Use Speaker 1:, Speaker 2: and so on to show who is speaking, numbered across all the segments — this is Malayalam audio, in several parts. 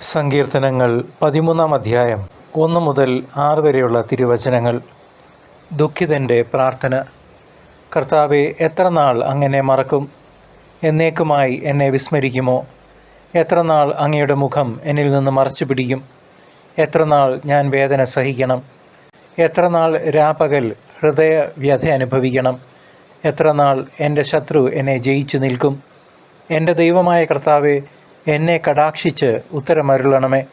Speaker 1: സങ്കീർത്തനങ്ങൾ പതിമൂന്നാം അധ്യായം ഒന്ന് മുതൽ ആറ് വരെയുള്ള തിരുവചനങ്ങൾ. ദുഃഖിതന്റെ പ്രാർത്ഥന. കർത്താവെ എത്ര നാൾ അങ്ങനെ മറക്കും? എന്നേക്കുമായി എന്നെ വിസ്മരിക്കുമോ? എത്ര നാൾ അങ്ങയുടെ മുഖം എന്നിൽ നിന്ന് മറച്ചു പിടിക്കും എത്ര നാൾ ഞാൻ വേദന സഹിക്കണം? എത്ര നാൾ രാപകൽ ഹൃദയ വ്യഥ അനുഭവിക്കണം? എത്ര നാൾ എന്റെ ശത്രു എന്നെ ജയിച്ചു നിൽക്കും? എന്റെ ദൈവമായ കർത്താവെ എന്നെ കടാക്ഷിച്ച് ഉത്തരമരുളണമേ.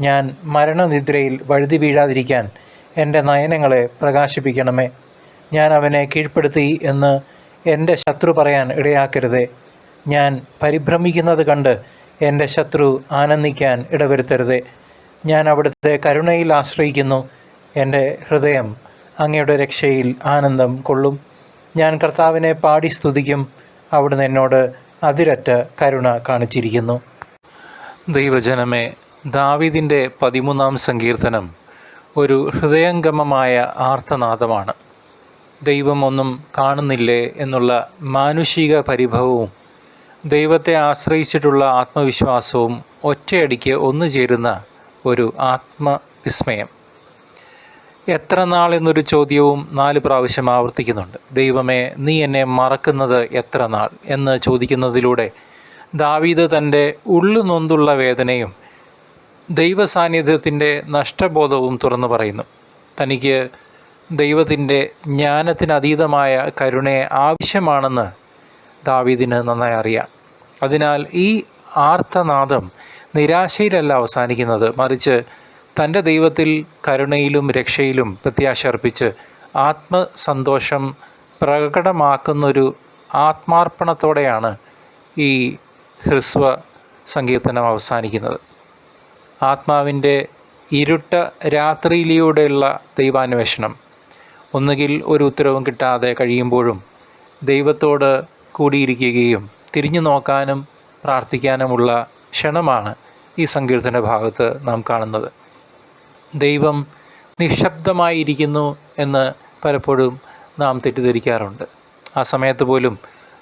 Speaker 1: ഞാൻ മരണനിദ്രയിൽ വഴുതി വീഴാതിരിക്കാൻ എന്റെ നയനങ്ങളെ പ്രകാശിപ്പിക്കണമേ. ഞാൻ അവനെ കീഴ്പ്പെടുത്തി എന്ന് എന്റെ ശത്രു പറയാൻ ഇടയാക്കരുതേ. ഞാൻ പരിഭ്രമിക്കുന്നത് കണ്ട് എന്റെ ശത്രു ആനന്ദിക്കാൻ ഇടവരുത്തരുതേ. ഞാൻ അവിടുത്തെ കരുണയിൽ ആശ്രയിക്കുന്നു. എന്റെ ഹൃദയം അങ്ങയുടെ രക്ഷയിൽ ആനന്ദം കൊള്ളും. ഞാൻ കർത്താവിനെ പാടി സ്തുതിക്കും. അവിടുന്ന് എന്നോട് അതിരറ്റ കരുണ കാണിച്ചിരിക്കുന്നു. ദൈവജനമേ ദാവിദിന്റെ പതിമൂന്നാം സങ്കീർത്തനം ഒരു ഹൃദയംഗമമായ ആർത്തനാദമാണ്. ദൈവമൊന്നും കാണുന്നില്ലേ എന്നുള്ള മാനുഷിക പരിഭവവും ദൈവത്തെ ആശ്രയിച്ചിട്ടുള്ള ആത്മവിശ്വാസവും ഒറ്റയടിക്ക് ഒന്നു ചേരുന്ന ഒരു ആത്മവിസ്മയം. എത്ര നാൾ എന്നൊരു ചോദ്യവും നാല് പ്രാവശ്യം ആവർത്തിക്കുന്നുണ്ട്. ദൈവമേ നീ എന്നെ മറക്കുന്നത് എത്ര നാൾ? എന്ന് ചോദിക്കുന്നതിലൂടെ ദാവീദ് തന്റെ ഉള്ളുനൊന്തുള്ള വേദനയും ദൈവസാന്നിധ്യത്തിന്റെ നഷ്ടബോധവും തുറന്നു പറയുന്നു. തനിക്ക് ദൈവത്തിന്റെ ജ്ഞാനത്തിനതീതമായ കരുണയെ ആവശ്യമാണെന്ന് ദാവീദിന് നന്നായി അറിയാം. അതിനാൽ ഈ ആർത്തനാദം നിരാശയിലല്ല അവസാനിക്കുന്നത്. മറിച്ച് തന്റെ ദൈവത്തിൽ കരുണയിലും രക്ഷയിലും പ്രത്യാശ അർപ്പിച്ച് ആത്മസന്തോഷം പ്രകടമാക്കുന്നൊരു ആത്മാർപ്പണത്തോടെയാണ് ഈ ഹ്രസ്വ സങ്കീർത്തനം അവസാനിക്കുന്നത്. ആത്മാവിന്റെ ഇരുട്ട രാത്രിയിലൂടെയുള്ള ദൈവാന്വേഷണം. ഒന്നുകിൽ ഒരു ഉത്തരവും കിട്ടാതെ കഴിയുമ്പോഴും ദൈവത്തോട് കൂടിയിരിക്കുകയും തിരിഞ്ഞു നോക്കാനും പ്രാർത്ഥിക്കാനുമുള്ള ക്ഷണമാണ് ഈ സങ്കീർത്തന ഭാഗത്ത് നാം കാണുന്നത്. ദൈവം നിശബ്ദമായിരിക്കുന്നു എന്ന് പലപ്പോഴും നാം തെറ്റിദ്ധരിക്കാറുണ്ട്. ആ സമയത്ത് പോലും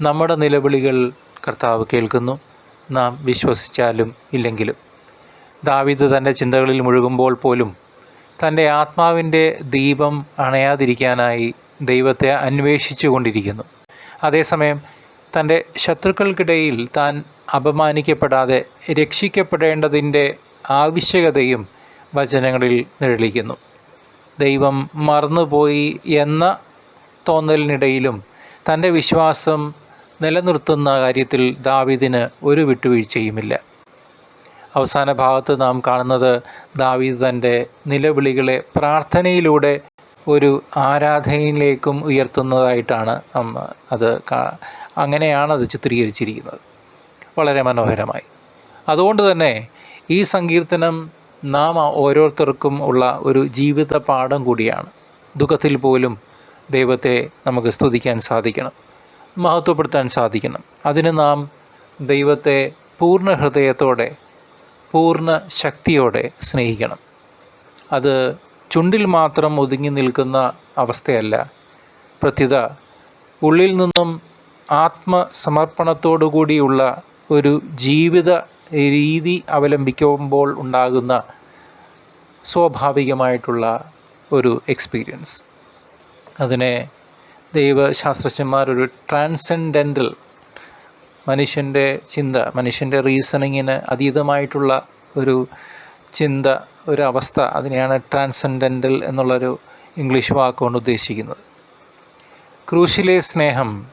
Speaker 1: നമ്മുടെ നിലവിളികൾ കർത്താവ് കേൾക്കുന്നു നാം വിശ്വസിച്ചാലും ഇല്ലെങ്കിലും. ദാവിദ് തന്റെ ചിന്തകളിൽ മുഴുകുമ്പോൾ പോലും തന്റെ ആത്മാവിന്റെ ദീപം അണയാതിരിക്കാനായി ദൈവത്തെ അന്വേഷിച്ചു കൊണ്ടിരിക്കുന്നു. അതേസമയം തന്റെ ശത്രുക്കൾക്കിടയിൽ താൻ അപമാനിക്കപ്പെടാതെ രക്ഷിക്കപ്പെടേണ്ടതിന്റെ ആവശ്യകതയും വചനങ്ങളിൽ നിഴലിക്കുന്നു. ദൈവം മറന്നുപോയി എന്ന തോന്നലിനിടയിലും തന്റെ വിശ്വാസം നിലനിർത്തുന്ന കാര്യത്തിൽ ദാവീദിന് ഒരു വിട്ടുവീഴ്ചയുമില്ല. അവസാന ഭാഗത്ത് നാം കാണുന്നത് ദാവീദ് തന്റെ നിലവിളികളെ പ്രാർത്ഥനയിലൂടെ ഒരു ആരാധനയിലേക്കും ഉയർത്തുന്നതായിട്ടാണ് അത് അങ്ങനെയാണ് അത് ചിത്രീകരിച്ചിരിക്കുന്നത്. വളരെ മനോഹരമായി. അതുകൊണ്ട് തന്നെ ഈ സങ്കീർത്തനം നാം ഓരോരുത്തർക്കും ഉള്ള ഒരു ജീവിത പാഠം കൂടിയാണ്. ദുഃഖത്തിൽ പോലും ദൈവത്തെ നമുക്ക് സ്തുതിക്കാൻ സാധിക്കണം. മഹത്വപ്പെടുത്താൻ സാധിക്കണം. അതിന് നാം ദൈവത്തെ പൂർണ ഹൃദയത്തോടെ പൂർണ ശക്തിയോടെ സ്നേഹിക്കണം. അത് ചുണ്ടിൽ മാത്രം ഒതുങ്ങി നിൽക്കുന്ന അവസ്ഥയല്ല. പ്രത്യുത ഉള്ളിൽ നിന്നും ആത്മസമർപ്പണത്തോടുകൂടിയുള്ള ഒരു ജീവിത രീതി അവലംബിക്കുമ്പോൾ ഉണ്ടാകുന്ന സ്വാഭാവികമായിട്ടുള്ള ഒരു എക്സ്പീരിയൻസ് അതിനെ ദൈവശാസ്ത്രജ്ഞന്മാർ ഒരു ട്രാൻസെൻഡന്റൽ മനുഷ്യന്റെ ചിന്ത മനുഷ്യന്റെ റീസണിങ്ങിന് അതീതമായിട്ടുള്ള ഒരു ചിന്ത ഒരു അവസ്ഥ അതിനെയാണ് ട്രാൻസെൻഡന്റൽ എന്നുള്ളൊരു ഇംഗ്ലീഷ് വാക്കുകൊണ്ട് ഉദ്ദേശിക്കുന്നത്. ക്രൂശിലെ സ്നേഹം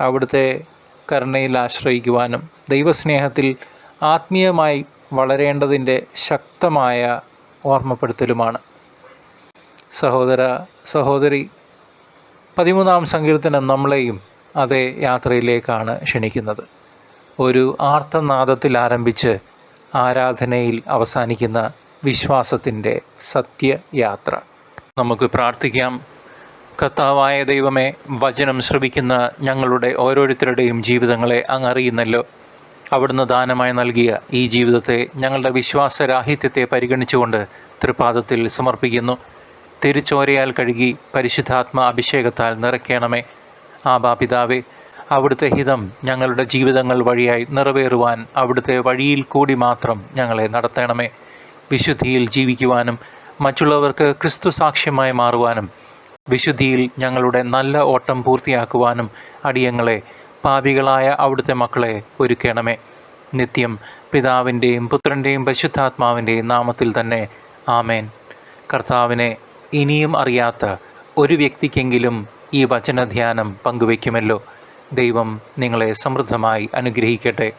Speaker 1: അവിടുത്തെ കരുണയിൽ ആശ്രയിക്കുവാനും ദൈവസ്നേഹത്തിൽ ആത്മീയമായി വളരേണ്ടതിന്റെ ശക്തമായ ഓർമ്മപ്പെടുത്തലുമാണ്. സഹോദര സഹോദരി പതിമൂന്നാം സങ്കീർത്തനം നമ്മളെയും അതേ യാത്രയിലേക്കാണ് ക്ഷണിക്കുന്നത്. ഒരു ആർത്തനാദത്തിൽ ആരംഭിച്ച് ആരാധനയിൽ അവസാനിക്കുന്ന വിശ്വാസത്തിന്റെ സത്യയാത്ര. നമുക്ക് പ്രാർത്ഥിക്കാം. കർത്താവായ ദൈവമേ വചനം ശ്രവിക്കുന്ന ഞങ്ങളുടെ ഓരോരുത്തരുടെയും ജീവിതങ്ങളെ അങ്ങ് അറിയുന്നല്ലോ. അവിടുന്ന് ദാനമായി നൽകിയ ഈ ജീവിതത്തെ ഞങ്ങളുടെ വിശ്വാസരാഹിത്യത്തെ പരിഗണിച്ചുകൊണ്ട് തൃപാദത്തിൽ സമർപ്പിക്കുന്നു. തിരുച്ചോരയാൽ കഴുകി പരിശുദ്ധാത്മ അഭിഷേകത്താൽ നിറയ്ക്കണമേ. ആബാപിതാവേ അവിടുത്തെ ഹിതം ഞങ്ങളുടെ ജീവിതങ്ങൾ വഴിയായി നിറവേറുവാൻ അവിടുത്തെ വഴിയിൽ കൂടി മാത്രം ഞങ്ങളെ നടത്തണമേ. വിശുദ്ധിയിൽ ജീവിക്കുവാനും മറ്റുള്ളവർക്ക് ക്രിസ്തു സാക്ഷ്യമായി മാറുവാനും വിശുദ്ധിയിൽ ഞങ്ങളുടെ നല്ല ഓട്ടം പൂർത്തിയാക്കുവാനും അടിയങ്ങളെ പാപികളായ അവിടുത്തെ മക്കളെ ഒരുക്കണമേ. നിത്യം പിതാവിന്റെയും പുത്രന്റെയും പരിശുദ്ധാത്മാവിന്റെയും നാമത്തിൽ തന്നെ ആമേൻ. കർത്താവിനെ ഇനിയും അറിയാത്ത ഒരു വ്യക്തിക്കെങ്കിലും ഈ വചനധ്യാനം പങ്കുവയ്ക്കുമല്ലോ. ദൈവം നിങ്ങളെ സമൃദ്ധമായി അനുഗ്രഹിക്കട്ടെ.